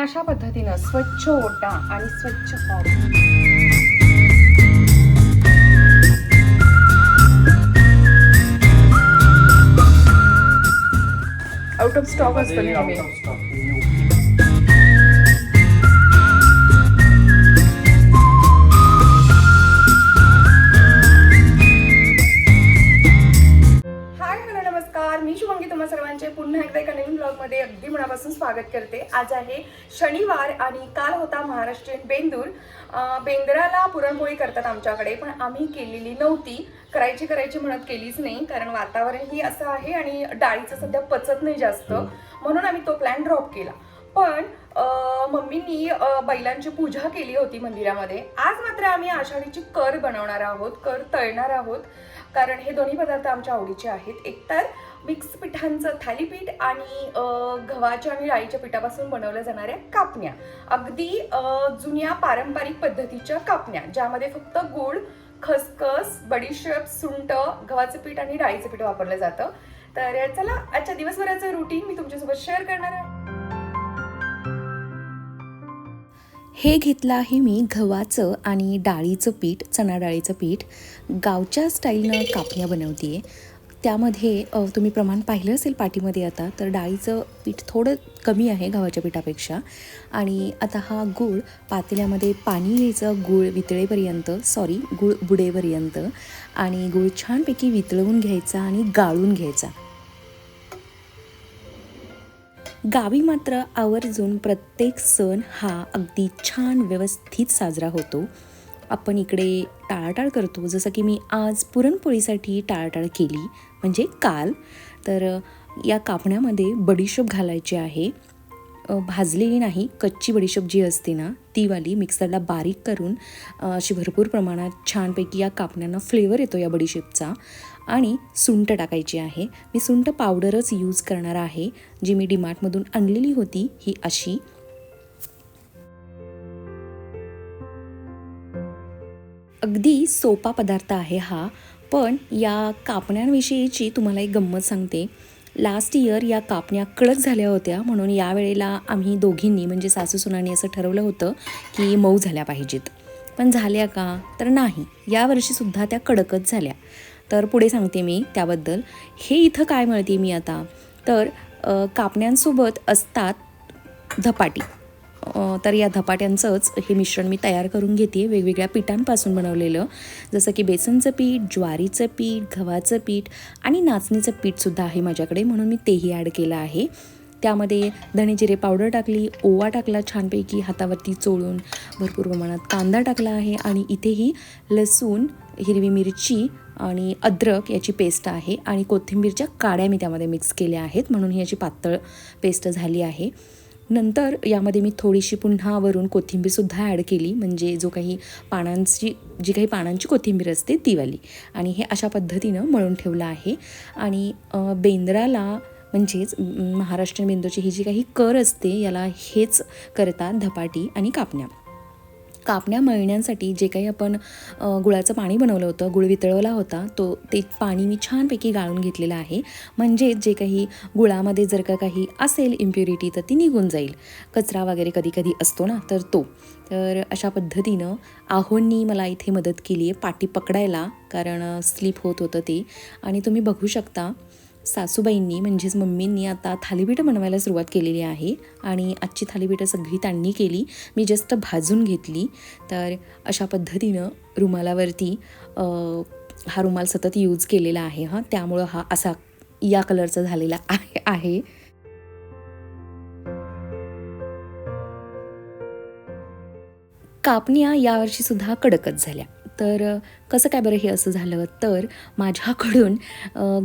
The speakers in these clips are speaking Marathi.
अशा पद्धतीनं स्वच्छ ओटा आणि स्वच्छ हॉल आउट ऑफ स्टॉक असतो नेहमी. तुम्हा सर्वांचे पुन्हा एकदा एका नवीन ब्लॉगमध्ये अगदी मनापासून स्वागत करते. आज आहे शनिवार आणि काल होता महाराष्ट्रीयन बेंदूर. बेंद्राला पुरणपोळी करतात आमच्याकडे पण आम्ही केलेली नव्हती. करायची करायची म्हणत केलीच नाही कारण वातावरणही असं आहे आणि डाळीचं सध्या पचत नाही जास्त. म्हणून आम्ही तो प्लॅन ड्रॉप केला. पण मम्मींनी मम्मीनी बैलांची पूजा केली होती मंदिरामध्ये. आज मात्र आम्ही आषाढीची कर बनवणार आहोत कर तळणार आहोत. कारण हे दोन्ही पदार्थ आमच्या आवडीचे आहेत. एकतर मिक्स पिठांचं थालीपीठ आणि गव्हाच्या आणि डाळीच्या पिठापासून बनवल्या जाणाऱ्या कापण्या. अगदी जुन्या पारंपरिक पद्धतीच्या कापण्या ज्यामध्ये फक्त गूळ खसखस बडीशेप सुंट गव्हाचं पीठ आणि डाळीचं पीठ वापरलं जातं. तर चला आजच्या दिवसभराचं रुटीन मी तुमच्यासोबत शेअर करणार आहे. हे घेतलं आहे मी गव्हाचं आणि डाळीचं पीठ चणा डाळीचं पीठ गावच्या स्टाईलनं कापण्या बनवते त्यामध्ये तुम्ही प्रमाण पाहिलं असेल पाठीमध्ये आता तर डाळीचं पीठ थोडं कमी आहे गव्हाच्या पिठापेक्षा. आणि आता हा गूळ पातेल्यामध्ये पाणी घ्यायचं गूळ वितळेपर्यंत सॉरी गूळ बुडेपर्यंत. आणि गूळ छानपैकी वितळवून घ्यायचा आणि गाळून घ्यायचा. गावी मात्र आवर्जून प्रत्येक सण हा अगदी छान व्यवस्थित साजरा होतो. आपण इकडे टाळाटाळ करतो. जसं की मी आज पुरणपोळीसाठी टाळाटाळ केली. म्हणजे काल. तर या कापण्यामध्ये बडीशोप घालायची आहे. भाजलेली नाही. कच्ची बडीशोप जी असते ना ती वाली मिक्सरला बारीक करून अशी भरपूर प्रमाणात छानपैकी या कापण्यांना फ्लेवर येतो या बडीशेपचा. आणि सुंट टाकायची आहे. मी सुंट पावडरच यूज करणार आहे. जी मी डीमार्टमधून आणलेली होती ही अशी. अगदी सोपा पदार्थ आहे हा. पण या कापण्यांविषयीची तुम्हाला एक गंमत सांगते. लास्ट इयर या कापण्या कडक झाल्या होत्या. म्हणून यावेळेला आम्ही दोघींनी म्हणजे सासू सुनानी असं ठरवलं होतं की मऊ झाल्या पाहिजेत. पण झाल्या का? तर नाही. यावर्षीसुद्धा त्या कडकच झाल्या. तर पुढे सांगते मी त्याबद्दल. हे इथं काय मिळते मी आता? तर कापण्यांसोबत असतात धपाटी. तर या धपाट्यांचंच हे मिश्रण मी तयार करून घेते वेगवेगळ्या पिठांपासून बनवलेलं. जसं की बेसनचं पीठ ज्वारीचं पीठ गव्हाचं पीठ आणि नाचणीचं पीठसुद्धा आहे माझ्याकडे म्हणून मी तेही ॲड केलं आहे. त्यामध्ये धणे जिरे पावडर टाकली ओवा टाकला छानपैकी हातावरती चोळून. भरपूर प्रमाणात कांदा टाकला आहे आणि इथेही लसूण हिरवी मिरची आणि अद्रक याची पेस्ट आहे आणि कोथिंबीरच्या काड्या मी त्यामध्ये मिक्स केल्या आहेत म्हणून ही याची पातळ पेस्ट झाली आहे. नंतर यामध्ये मी थोडीशी पुन्हा वरून कोथिंबीरसुद्धा ॲड केली म्हणजे जो काही पानांची जी काही पानांची कोथिंबीर असते तीवाली आणि हे अशा पद्धतीनं मळून ठेवलं आहे. आणि बेंद्राला म्हणजेच महाराष्ट्र महाराष्ट्रीयन ही जी काही कर असते याला हेच करतात धपाटी आणि कापण्या. कापण्या मळण्यासाठी जे काही आपण गुळाचं पाणी बनवलं होतं गुळ वितळवला होता तो ते पाणी मी छानपैकी गाळून घेतलेलं आहे. म्हणजे जे काही गुळामध्ये जर का काही असेल इम्प्युरिटी तर ती निघून जाईल. कचरा वगैरे कधी कधी असतो ना तर तो. तर अशा पद्धतीनं आहोंनी मला इथे मदत केली आहे पाठी पकडायला कारण स्लिप होत होतं ते. आणि तुम्ही बघू शकता सासूबाईंनी म्हणजेच मम्मींनी आता थालीपीठं बनवायला सुरुवात केलेली आहे आणि आजची थालीपीठं सगळी त्यांनी केली. मी जस्ट भाजून घेतली. तर अशा पद्धतीनं रुमालावरती हा रुमाल सतत यूज केलेला आहे हां. त्यामुळं हा असा या कलरचा झालेला आहे आहे. कापण्या यावर्षीसुद्धा कडकच झाल्या. तर कसं काय बरं हे असं झालं? तर माझ्याकडून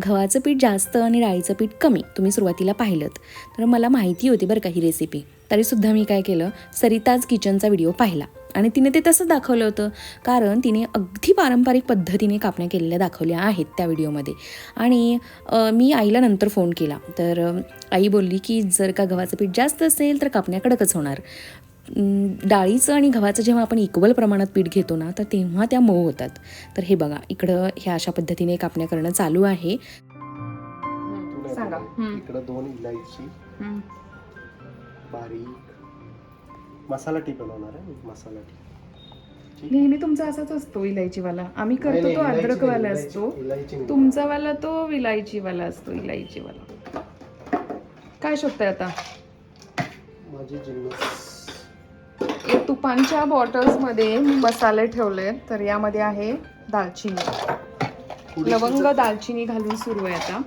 गव्हाचं पीठ जास्त आणि डाळीचं पीठ कमी तुम्ही सुरुवातीला पाहिलं तर मला माहिती होती बरं का ही रेसिपी तरीसुद्धा मी काय केलं? सरिताज किचनचा व्हिडिओ पाहिला. आणि तिने ते तसं दाखवलं होतं. कारण तिने अगदी पारंपरिक पद्धतीने कापण्या केलेल्या दाखवल्या आहेत त्या व्हिडिओमध्ये आणि मी आईला नंतर फोन केला. तर आई बोलली की जर का गव्हाचं पीठ जास्त असेल तर कापण्या कडकच होणार. डाळीचं आणि गव्हाचं जेव्हा आपण इक्वल प्रमाणात पीठ घेतो ना तर तेव्हा त्या मऊ होतात. तर हे बघा इकडं ह्या अशा पद्धतीने कापण्या करणं चालू आहे. इकडं दोन इलायची. बारीक. मसाला टी बनवणार आहे मसाला टी. ठीक नेहमी तुमचा असाच असतो इलायचीवाला. आम्ही नाही, करतो तो अद्रकवाला असतो. तुमचा वाला तो विलायचीवाला असतो इलायचीवाला. काय शोधताय आता? माझे जिन्नस तुपांच्या बॉटल्समध्ये मी मसाले ठेवले तर यामध्ये आहे दालचिनी. लवंग दालचिनी घालून सुरू आहे आता.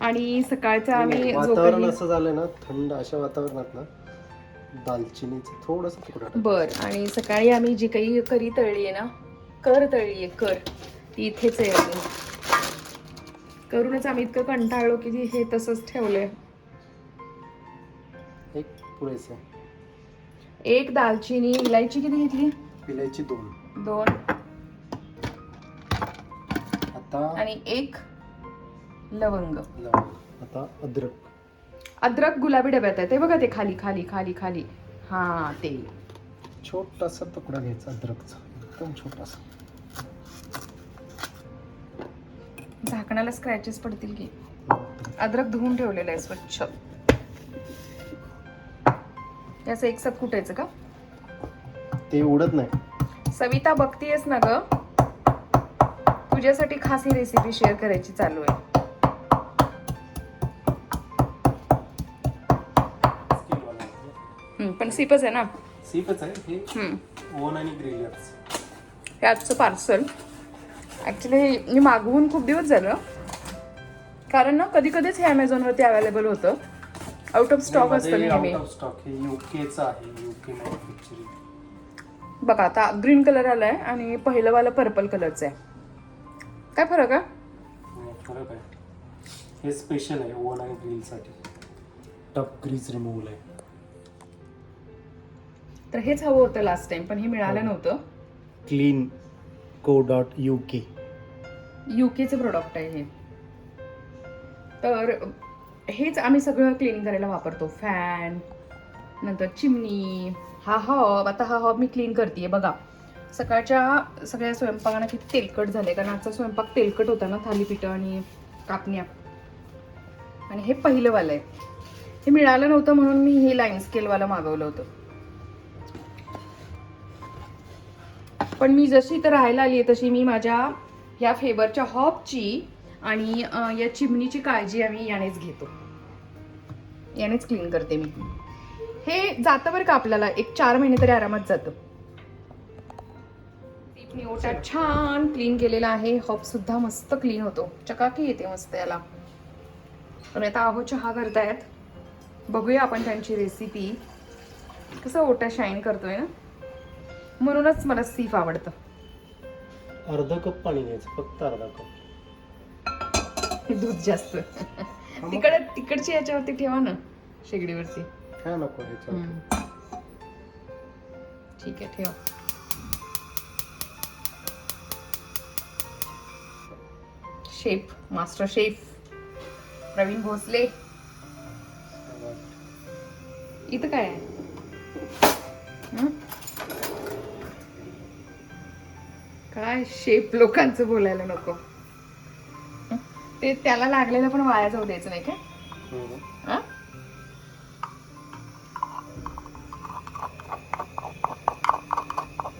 आणि सकाळचा आम्ही वातावरण असं झालं ना थंड अशा वातावरणात ना दालचिनीचं थोडस. बर आणि सकाळी आम्ही जी काही करी तळली आहे ना कर तळली आहे कर. ती इथेच आहे अजून. करूनच आम्ही इतकं कंटाळलो की हे तसंच ठेवलंय. एक पुरेसे. एक दालचिनी इलायची किती घेतली? इलायची दोन. दोन. आता आणि एक लवंग. लवंग. आता अद्रक. अद्रक गुलाबी डब्यात आहे ते बघा ते खाली खाली खाली खाली. हा ते. छोटासा तुकडा घ्यायचा अद्रकचा. एकदम छोटासा. झाकणाला स्क्रॅचेस पडतील की? अद्रक धुवून ठेवलेलं आहे स्वच्छ. याचं एक सत कुटायचं का? ते उडत नाही. सविता बघतीयस ना ग? तुझ्यासाठी खास ही रेसिपी शेअर करायची चालू आहे. पण सिपच आहे ना? सीपच आहे हे हम्म. ओन आणि ग्रिलर्स हे आजचं पार्सल. ॲक्च्युली मी मागवून खूप दिवस झालं. कारण ना कधी कधीच हे अमेझॉनवरती अवेलेबल होतं. आउट ऑफ स्टॉक असतं नेहमी आउट ऑफ स्टॉक हे युकेचं आहे युके मॅन्युफॅक्चरिंग बघा आता ग्रीन कलर आलाय आणि पहिलं वाला पर्पल कलरचं आहे. काय फरक आहे? फरक आहे. हे स्पेशल आहे ओन आणि ग्रिलसाठी टफ ग्रीज रिमूव्हल आहे. तर हेच हवं होतं लास्ट टाइम पण हे मिळालं नव्हतं. Clean co dot U K युकेचं product आहे हे. तर हेच आम्ही सगळं क्लीन करायला वापरतो. फॅन नंतर चिमणी हा हॉब आता हा हॉब मी क्लीन करते बघा. सकाळच्या सगळ्या स्वयंपाकांना किती तेलकट झाले कारण आजचा स्वयंपाक तेलकट होता ना थालीपीठं आणि कापण्या. आणि हे पहिलंवालं आहे. हे मिळालं नव्हतं म्हणून मी हे लाईन स्केलवालं मागवलं होतं. पण मी जशी इथं राहायला आली आहे तशी मी माझ्या या फेबरच्या हॉबची आणि या चिमणीची काळजी आम्ही यानेच घेतो. यानेच क्लीन करते मी. हे जातं बरं का आपल्याला एक चार महिने तरी आरामात जातं. ओटा छान क्लीन केलेला आहे. हॉब सुद्धा मस्त क्लीन होतो. चकाकी येते मस्त याला. पण आता आहो चहा करतायत. बघूया आपण त्यांची रेसिपी कसं ओटा शाईन करतोय ना? म्हणूनच मला सीफ आवडतं. अर्धा कप पाणी घ्यायचं. फक्त अर्धा कप. दूध जास्त. तिकड तिकडची याच्यावरती ठेवा ना शेगडीवरती. काय नको ह्याच्यावर ठीक आहे ठेवा. Chef master chef Praveen Bhosale. इथं काय आहे? काय शेफ लोकांचं बोलायला नको? ते त्याला लागलेलं पण वाया जाऊ द्यायचं नाही का?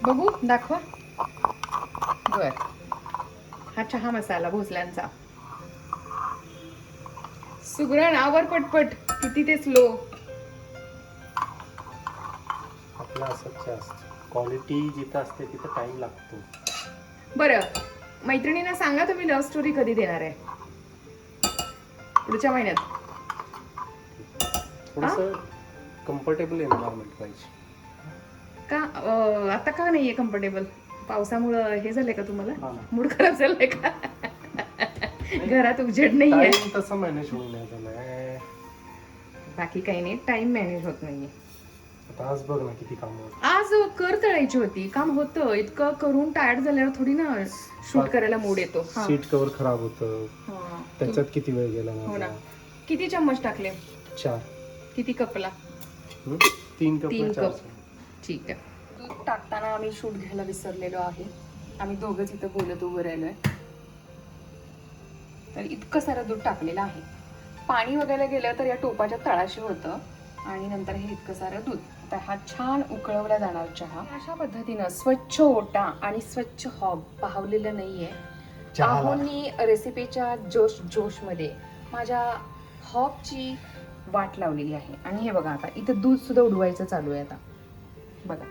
बघू दाखवा. बर. हा चहा मसाला भोसल्यांचा. सुगरण आवर पटपट किती ते स्लो आपलं असंच असतं क्वालिटी जिथं असते तिथं टाइम लागतो. बरं. मैत्रिणींना सांगा तुम्ही लव्ह स्टोरी कधी देणार आहे? पुढच्या महिन्यात. कम्फर्टेबल एन्व्हायरमेंट पाहिजे का आता का नाहीये कम्फर्टेबल पावसामुळं हे झालंय का तुम्हाला. मूड खराब झालाय का? घरात उजेड नाहीये. तसं मॅनेज होऊन बाकी काही नाही टाइम मॅनेज होत नाहीये. आता आज बघ ना किती काम होत. आज कर तळायची होती. काम होतं. इतकं करून टायर्ड झाल्यावर थोडी ना शूट करायला मूड येतो. हा. सीट कव्हर खराब होतं. हा. त्याच्यात किती वेळ गेला हो ना. माझा? किती चम्मच टाकले? चार. किती कपला? हम्म? तीन कप तीन चार कप. ठीक आहे. दूध टाकताना आम्ही शूट घ्यायला विसरलेलो आहे. आम्ही दोघंच इथं बोलत उभं राहिलोय. तर इतकं सारं दूध टाकलेलं आहे. पाणी वगैरे गेलं तर या टोपाच्या तळाशी होतं. आणि नंतर हे इतकं सारं दूध. आता हा छान उकळवला जाणार चहा. अशा पद्धतीनं स्वच्छ ओटा आणि स्वच्छ हॉब पाहवलेलं नाहीये. चहाला. आहोनी रेसिपीच्या जोश जोशमध्ये माझ्या हॉबची वाट लावलेली आहे. आणि हे बघा आता इथं दूध सुद्धा उडवायचं चालू आहे आता. बघा.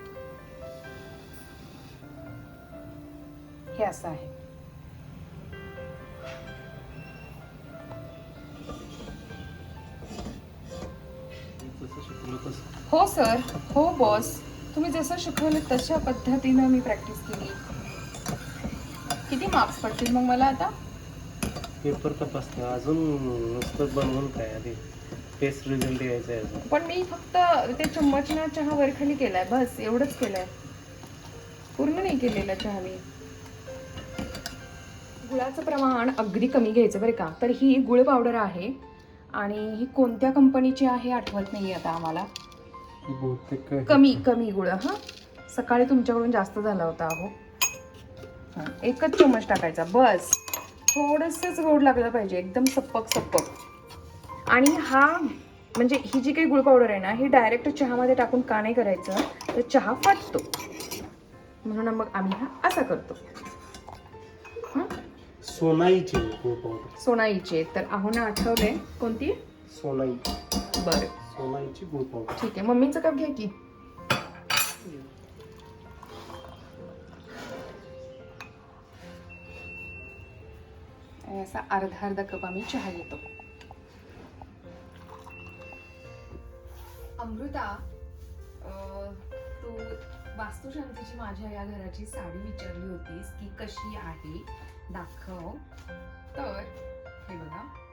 हे असं आहे. हो सर हो बॉस तुम्ही जसं शिकवलं तशा पद्धतीनं मी प्रॅक्टिस केली. किती मार्क्स पडतील मग मला आता? पेपर तपासते अजून नुसतं बनवून काय आधी? टेस्ट रिझल्ट यायचा आहे अजून. पण मी फक्त ते चम्मचना चहा वरखाली केलाय. बस एवढंच केलंय. पूर्ण नाही केलेला चहा मी. गुळाचं प्रमाण अगदी कमी घ्यायचं बरं का. तर ही गुळ पावडर आहे आणि ही कोणत्या कंपनीची आहे आठवत नाही आता आम्हाला. बहुतेक कमी कमी गुळ हा? सकाळी तुमच्याकडून जास्त झाला होता अहो. हा, एकच चम्मच टाकायचा बस. थोडंसंच गोड लागलं पाहिजे एकदम सप्पक सप्पक आणि हा म्हणजे ही जी काही गुळ पावडर आहे ना ही डायरेक्ट चहामध्ये टाकून का नाही करायचं? तर चहा फाटतो. म्हणून मग आम्ही हा असा करतो? सोनाईची गुळ पावडर सोनाईची. आहे. तर आहोना आठवलंय? कोणती? सोनाई. बरं. सोनाईची गुळ पावडर. ठीक आहे मम्मीचं कप घ्या की. आणि असा अर्धा अर्धा कप आम्ही चहा घेतो. अमृता अं, तू वास्तुशांतीची माझ्या या घराची साडी विचारली होतीस की कशी आहे? दाखव. तर हे बघा.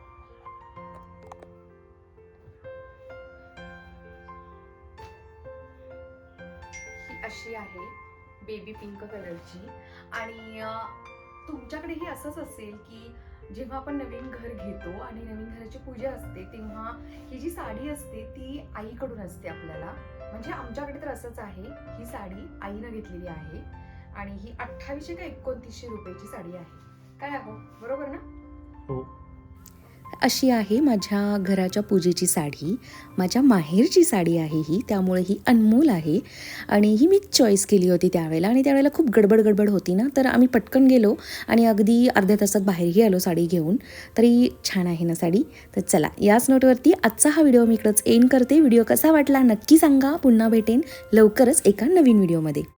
अशी आहे बेबी पिंक कलरची आणि तुमच्याकडेही असंच असेल की जेव्हा आपण नवीन घर घेतो आणि नवीन घराची पूजा असते तेव्हा ही जी साडी असते ती आईकडून असते आपल्याला. म्हणजे आमच्याकडे तर असंच आहे ही साडी आईनं घेतलेली आहे. आणि ही अठ्ठावीसशे का एकोणतीसशे रुपयाची साडी आहे. काय आहो बरोबर ना? हो. अशी आहे माझ्या घराच्या पूजेची साडी. माझ्या माहेरची साडी आहे ही त्यामुळे ही अनमोल आहे. आणि ही मी चॉईस केली होती त्यावेळेला आणि त्यावेळेला खूप गडबड गडबड होती ना तर आम्ही पटकन गेलो आणि अगदी अर्ध्या तासात बाहेरही आलो साडी घेऊन. तरी छान आहे ना साडी. तर चला याच नोटवरती आजचा हा व्हिडिओ मी इकडंच एंड करते. व्हिडिओ कसा वाटला नक्की सांगा. पुन्हा भेटेन लवकरच एका नवीन व्हिडिओमध्ये